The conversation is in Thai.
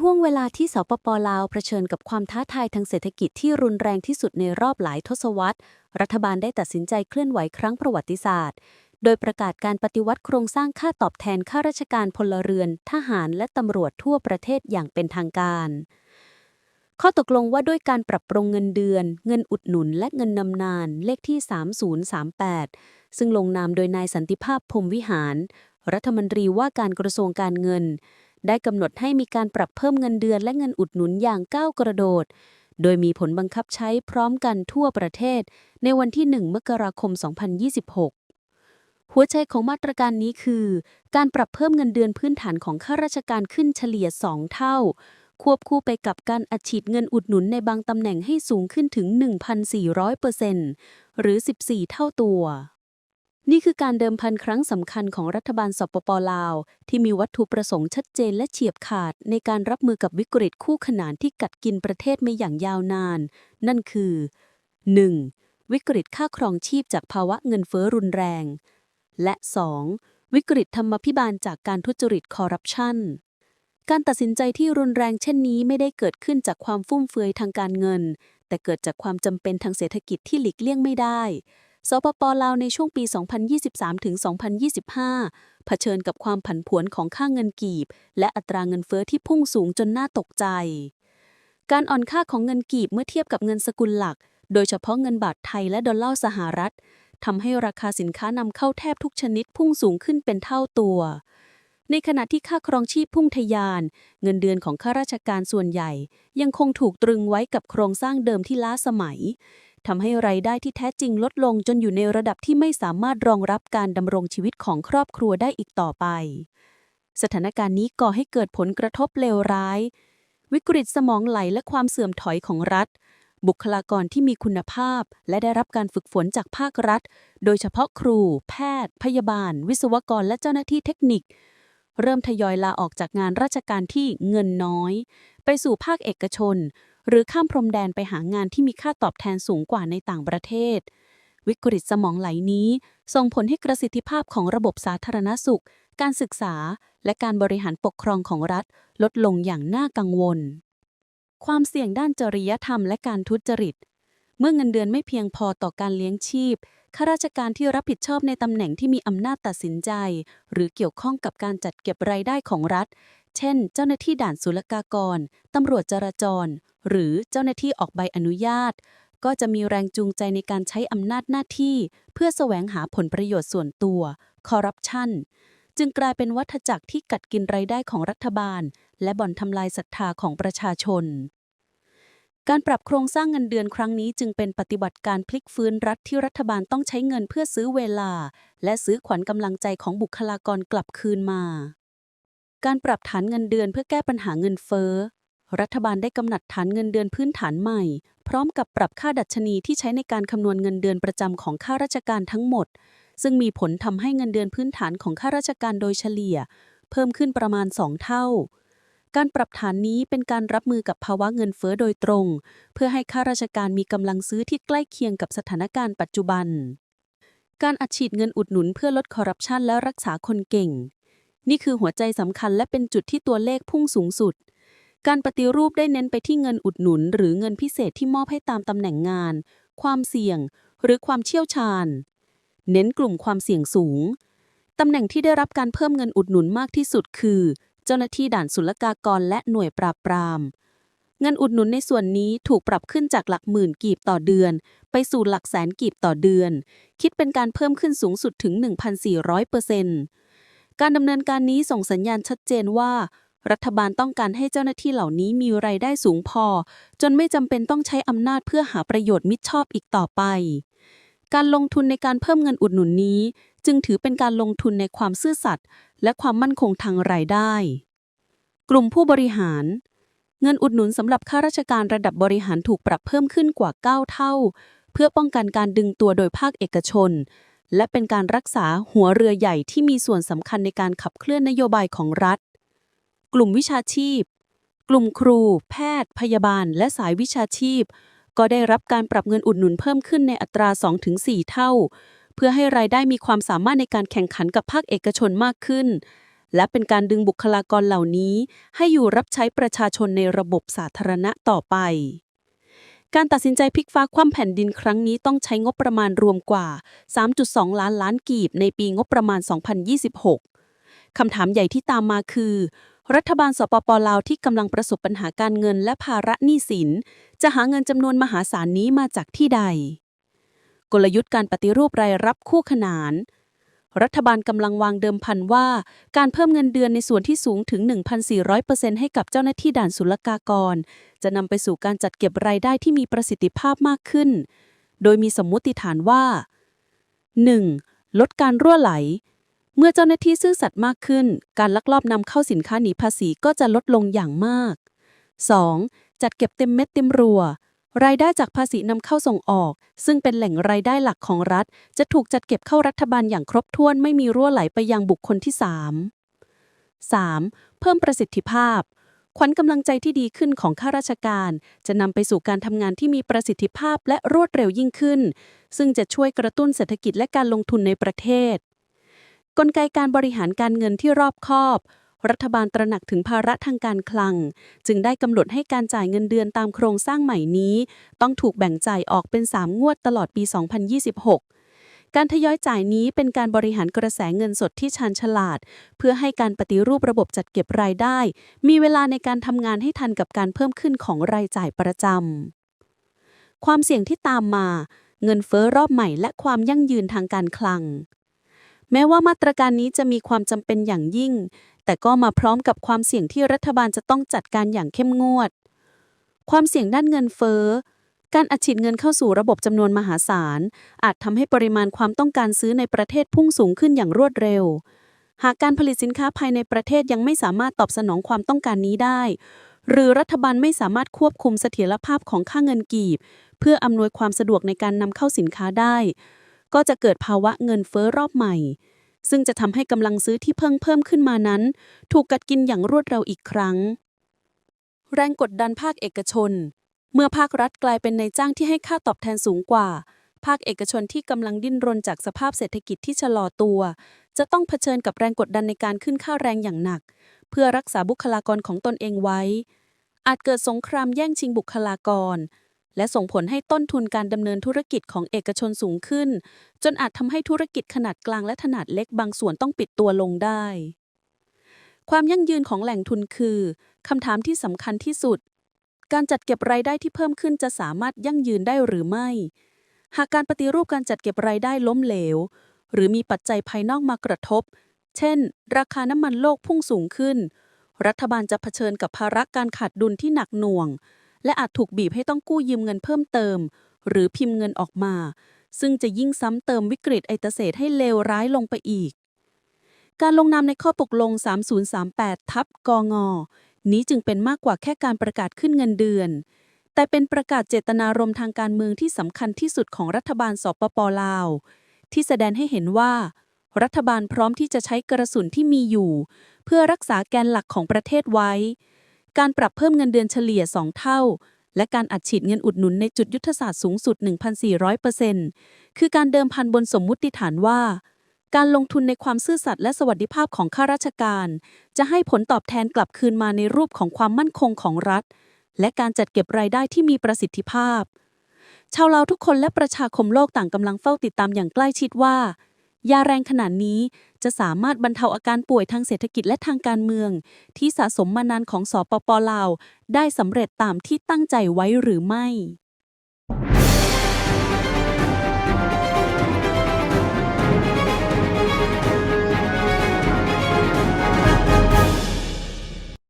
ห่วงเวลาที่สปปลาวเผชิญกับความท้าทายทางเศรษฐกิจที่รุนแรงที่สุดในรอบหลายทศวรรษ รัฐบาลได้ตัดสินใจเคลื่อนไหวครั้งประวัติศาสตร์ โดยประกาศการปฏิวัติโครงสร้างค่าตอบแทนข้าราชการพลเรือน ทหารและตำรวจทั่วประเทศอย่างเป็นทางการ ข้อตกลงว่าด้วยการปรับปรุงเงินเดือน เงินอุดหนุน และเงินนำนาน เลขที่ 3038 ซึ่งลงนามโดยนายสันติภาพพรมวิหาร รัฐมนตรีว่าการกระทรวงการเงิน ได้กำหนดให้มีการปรับเพิ่มเงินเดือนและเงินอุดหนุนอย่างก้าวกระโดด โดยมีผลบังคับใช้พร้อมกันทั่วประเทศ ในวันที่ 1 มกราคม 2026 หัวใจของมาตรการนี้คือ การปรับเพิ่มเงินเดือนพื้นฐานของข้าราชการขึ้นเฉลี่ย 2 เท่า ควบคู่ไปกับการอัดฉีดเงินอุดหนุนในบางตำแหน่งให้สูงขึ้นถึง 1,400%หรือ 14 เท่าตัว นี่คือการเดิมพันครั้งสำคัญของรัฐบาลสปปลาว ที่มีวัตถุประสงค์ชัดเจนและเฉียบขาด ในการรับมือกับวิกฤตคู่ขนานที่กัดกินประเทศมาอย่างยาวนาน นั่นคือ 1. วิกฤตค่าครองชีพจากภาวะเงินเฟ้อรุนแรง และ 2. วิกฤตธรรมพิบาลจากการทุจริตคอร์รัปชันการตัดสินใจที่รุนแรงเช่นนี้ไม่ได้เกิดขึ้นจากความฟุ่มเฟือยทางการเงิน แต่เกิดจากความจำเป็นทางเศรษฐกิจที่หลีกเลี่ยงไม่ได้ สปปลาวในช่วงปี 2023 ถึง 2025 เผชิญกับความผันผวนของค่าเงินกีบ และอัตราเงินเฟ้อที่พุ่งสูงจนน่าตกใจ การอ่อนค่าของเงินกีบเมื่อเทียบกับเงินสกุลหลัก โดยเฉพาะเงินบาทไทยและดอลลาร์สหรัฐทำให้ราคาสินค้านำเข้าแทบทุกชนิดพุ่งสูงขึ้นเป็นเท่าตัว ในขณะที่ค่าครองชีพพุ่งทะยาน เงินเดือนของข้าราชการส่วนใหญ่ ยังคงถูกตรึงไว้กับโครงสร้างเดิมที่ล้าสมัย ทำให้รายได้ที่แท้จริงลดลงจนอยู่ในระดับที่ไม่สามารถรองรับการดำรงชีวิตของครอบครัวได้อีกต่อไป สถานการณ์นี้ก่อให้เกิดผลกระทบเลวร้าย วิกฤตสมองไหลและความเสื่อมถอยของรัฐ บุคลากรที่มีคุณภาพ และได้รับการฝึกฝนจากภาครัฐ โดยเฉพาะครู แพทย์ พยาบาล วิศวกรและเจ้าหน้าที่เทคนิค เริ่มทยอยลาออกจากงานราชการที่เงินน้อย ไปสู่ภาคเอกชน หรือข้ามพรมแดนไปหางานที่มีค่าตอบแทนสูงกว่าในต่างประเทศ วิกฤตสมองไหลนี้ ส่งผลให้ประสิทธิภาพของระบบสาธารณสุข การศึกษา และการบริหารปกครองของรัฐ ลดลงอย่างน่ากังวล ความเสี่ยงด้านจริยธรรมและการทุจริต เมื่อเงินเดือนไม่เพียงพอต่อการเลี้ยงชีพข้าราชการที่รับผิดชอบในตำแหน่งที่มีอำนาจตัดสินใจ หรือเกี่ยวข้องกับการจัดเก็บรายได้ของรัฐ เช่น เจ้าหน้าที่ด่านศุลกากร ตำรวจจราจร หรือเจ้าหน้าที่ออกใบอนุญาต ก็จะมีแรงจูงใจในการใช้อำนาจหน้าที่ เพื่อแสวงหาผลประโยชน์ส่วนตัวคอร์รัปชันจึงกลายเป็นวัฏจักรที่กัดกินรายได้ของรัฐบาล และบ่อนทำลายศรัทธาของประชาชน การปรับโครงสร้างเงินเดือนครั้งนี้จึงเป็นปฏิบัติการพลิกฟื้นรัฐที่รัฐบาลต้องใช้เงินเพื่อซื้อเวลา และซื้อขวัญกำลังใจของบุคลากรกลับคืนมา การปรับฐานเงินเดือนเพื่อแก้ปัญหาเงินเฟ้อ รัฐบาลได้กำหนดฐานเงินเดือนพื้นฐานใหม่ พร้อมกับปรับค่าดัชนีที่ใช้ในการคำนวณเงินเดือนประจำของข้าราชการทั้งหมด ซึ่งมีผลทำให้เงินเดือนพื้นฐานของข้าราชการโดยเฉลี่ย เพิ่มขึ้นประมาณ 2 เท่า การปรับฐานนี้เป็นการรับมือกับภาวะเงินเฟ้อโดยตรง เพื่อให้ข้าราชการมีกำลังซื้อที่ใกล้เคียงกับสถานการณ์ปัจจุบัน การอัดฉีดเงินอุดหนุนเพื่อลดคอร์รัปชันและรักษาคนเก่ง นี่คือหัวใจสำคัญและเป็นจุดที่ตัวเลขพุ่งสูงสุด การปฏิรูปได้เน้นไปที่เงินอุดหนุน หรือเงินพิเศษที่มอบให้ตามตำแหน่งงาน ความเสี่ยง หรือความเชี่ยวชาญ เน้นกลุ่มความเสี่ยงสูง ตำแหน่งที่ได้รับการเพิ่มเงินอุดหนุนมากที่สุดคือ เจ้าหน้าที่ด่านศุลกากรและหน่วยปราบปราม เงินอุดหนุนในส่วนนี้ถูกปรับขึ้นจากหลักหมื่นกีบต่อเดือน ไปสู่หลักแสนกีบต่อเดือน คิดเป็นการเพิ่มขึ้นสูงสุดถึง 1,400% การดำเนินการนี้ส่งสัญญาณชัดเจนว่า รัฐบาลต้องการให้เจ้าหน้าที่เหล่านี้มีรายได้สูงพอ จนไม่จำเป็นต้องใช้อำนาจเพื่อหาประโยชน์มิชอบอีกต่อไป การลงทุนในการเพิ่มเงินอุดหนุนนี้ จึงถือเป็นการลงทุนในความซื่อสัตย์และความมั่นคงทางรายได้ กลุ่มผู้บริหารเงินอุดหนุนสำหรับข้าราชการระดับบริหารถูกปรับเพิ่มขึ้นกว่า 9 เท่า เพื่อป้องกันการดึงตัวโดยภาคเอกชน และเป็นการรักษาหัวเรือใหญ่ที่มีส่วนสำคัญในการขับเคลื่อนนโยบายของรัฐ กลุ่มวิชาชีพ กลุ่มครู แพทย์ พยาบาล และสายวิชาชีพ ก็ได้รับการปรับเงินอุดหนุนเพิ่มขึ้นในอัตรา 2-4 เท่า เพื่อให้รายได้มีความสามารถในการแข่งขันกับภาคเอกชนมากขึ้น และเป็นการดึงบุคลากรเหล่านี้ ให้อยู่รับใช้ประชาชนในระบบสาธารณะต่อไป การตัดสินใจพลิกฟ้าคว่ำแผ่นดินครั้งนี้ต้องใช้งบประมาณรวมกว่า 3.2 ล้านล้านกีบในปีงบประมาณ 2026 คำถามใหญ่ที่ตามมาคือ รัฐบาลสปปลาวที่กำลังประสบปัญหาการเงินและภาระหนี้สิน จะหาเงินจำนวนมหาศาลนี้มาจากที่ใด กลยุทธ์การปฏิรูปรายรับคู่ขนาน รัฐบาลกำลังวางเดิมพันว่า การเพิ่มเงินเดือนในส่วนที่สูงถึง 1,400%ให้กับเจ้าหน้าที่ด่านศุลกากร จะนำไปสู่การจัดเก็บรายได้ที่มีประสิทธิภาพมากขึ้น โดยมีสมมุติฐานว่า 1. ลดการรั่วไหล เมื่อเจ้าหน้าที่ซื่อสัตย์มากขึ้น การลักลอบนำเข้าสินค้าหนีภาษีก็จะลดลงอย่างมาก 2. จัดเก็บเต็มเม็ดเต็มรัว รายได้จากภาษีนำเข้าส่งออก ซึ่งเป็นแหล่งรายได้หลักของรัฐ จะถูกจัดเก็บเข้ารัฐบาลอย่างครบถ้วนไม่มีรั่วไหลไปยังบุคคลที่ 3. 3. เพิ่มประสิทธิภาพ ขวัญกำลังใจที่ดีขึ้นของข้าราชการ จะนำไปสู่การทำงานที่มีประสิทธิภาพและรวดเร็วยิ่งขึ้น ซึ่งจะช่วยกระตุ้นเศรษฐกิจและการลงทุนในประเทศ กลไกการบริหารการเงินที่รอบคอบ รัฐบาลตระหนักถึงภาระทางการคลัง จึงได้กำหนดให้การจ่ายเงินเดือนตามโครงสร้างใหม่นี้ ต้องถูกแบ่งจ่ายออกเป็น 3 งวดตลอดปี 2026การทยอยจ่ายนี้เป็นการบริหารกระแสเงินสดที่ชาญฉลาด เพื่อให้การปฏิรูประบบจัดเก็บรายได้ มีเวลาในการทำงานให้ทันกับการเพิ่มขึ้นของรายจ่ายประจำ ความเสี่ยงที่ตามมา เงินเฟ้อรอบใหม่และความยั่งยืนทางการคลัง แม้ว่ามาตรการนี้จะมีความจำเป็นอย่างยิ่ง แต่ก็มาพร้อมกับความเสี่ยงที่รัฐบาลจะต้องจัดการอย่างเข้มงวด ความเสี่ยงด้านเงินเฟ้อ การอัดฉีดเงินเข้าสู่ระบบจำนวนมหาศาล อาจทำให้ปริมาณความต้องการซื้อในประเทศพุ่งสูงขึ้นอย่างรวดเร็ว หากการผลิตสินค้าภายในประเทศยังไม่สามารถตอบสนองความต้องการนี้ได้ หรือรัฐบาลไม่สามารถควบคุมเสถียรภาพของค่าเงินกีบ เพื่ออำนวยความสะดวกในการนำเข้าสินค้าได้ ก็จะเกิดภาวะเงินเฟ้อรอบใหม่ ซึ่งจะทำให้กำลังซื้อที่เพิ่งเพิ่มขึ้นมานั้น ถูกกัดกินอย่างรวดเร็วอีกครั้ง แรงกดดันภาคเอกชน เมื่อภาครัฐกลายเป็นนายจ้างที่ให้ค่าตอบแทนสูงกว่า ภาคเอกชนที่กำลังดิ้นรนจากสภาพเศรษฐกิจที่ชะลอตัว จะต้องเผชิญกับแรงกดดันในการขึ้นค่าแรงอย่างหนัก เพื่อรักษาบุคลากรของตนเองไว้ อาจเกิดสงครามแย่งชิงบุคลากร และส่งผลให้ต้นทุนการดำเนินธุรกิจของเอกชนสูงขึ้น จนอาจทำให้ธุรกิจขนาดกลางและขนาดเล็กบางส่วนต้องปิดตัวลงได้ ความยั่งยืนของแหล่งทุนคือคำถามที่สำคัญที่สุด การจัดเก็บรายได้ที่เพิ่มขึ้นจะสามารถยั่งยืนได้หรือไม่ หากการปฏิรูปการจัดเก็บรายได้ล้มเหลว หรือมีปัจจัยภายนอกมากระทบ เช่น ราคาน้ำมันโลกพุ่งสูงขึ้น รัฐบาลจะเผชิญกับภาระการขาดดุลที่หนักหน่วง และอาจถูกบีบให้ต้องกู้ยืมเงินเพิ่มเติม หรือพิมพ์เงินออกมา ซึ่งจะยิ่งซ้ำเติมวิกฤตไอเตเศษให้เลวร้ายลงไปอีก การลงนามในข้อตกลง 3038 ทับกงนี้จึงเป็นมากกว่าแค่การประกาศขึ้นเงินเดือน แต่เป็นประกาศเจตนารมณ์ทางการเมืองที่สำคัญที่สุดของรัฐบาลสปปลาว ที่แสดงให้เห็นว่า รัฐบาลพร้อมที่จะใช้กระสุนที่มีอยู่ เพื่อรักษาแกนหลักของประเทศไว้ การปรับเพิ่มเงินเดือนเฉลี่ย 2 เท่า และการอัดฉีดเงินอุดหนุนในจุดยุทธศาสตร์สูงสุด 1,400%คือการเดิมพันบนสมมุติฐานว่า การลงทุนในความซื่อสัตย์และสวัสดิภาพของข้าราชการ จะให้ผลตอบแทนกลับคืนมาในรูปของความมั่นคงของรัฐ และการจัดเก็บรายได้ที่มีประสิทธิภาพ ชาวลาทุกคนและประชาคมโลกต่างกำลังเฝ้าติดตามอย่างใกล้ชิดว่า ยาแรงขนาดนี้จะสามารถบรรเทาอาการป่วยทางเศรษฐกิจและทางการเมือง ที่สะสมมานานของสปปลาว ได้สำเร็จตามที่ตั้งใจไว้หรือไม่